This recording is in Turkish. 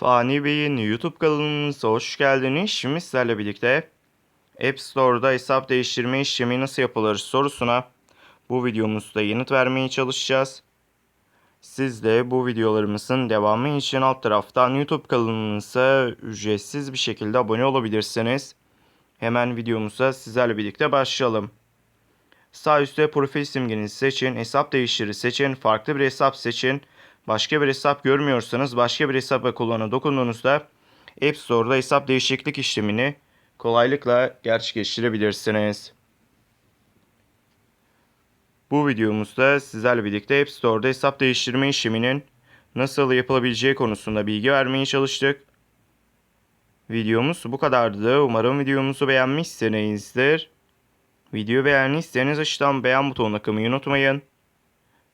Fani Bey'in YouTube kanalımıza hoş geldiniz. Şimdi sizlerle birlikte App Store'da hesap değiştirme işlemi nasıl yapılır sorusuna bu videomuzda yanıt vermeye çalışacağız. Siz de bu videolarımızın devamı için alt taraftan YouTube kanalımıza ücretsiz bir şekilde abone olabilirsiniz. Hemen videomuza sizlerle birlikte başlayalım. Sağ üstte profil simgenizi seçin, hesap değiştiri seçin, farklı bir hesap seçin. Başka bir hesap görmüyorsanız başka bir hesap kullanı dokunduğunuzda App Store'da hesap değişiklik işlemini kolaylıkla gerçekleştirebilirsiniz. Bu videomuzda sizlerle birlikte App Store'da hesap değiştirme işleminin nasıl yapılabileceği konusunda bilgi vermeye çalıştık. Videomuz bu kadardı. Umarım videomuzu beğenmişsinizdir. Videoyu beğendiyseniz aşağıdan beğen butonuna kılmayı unutmayın.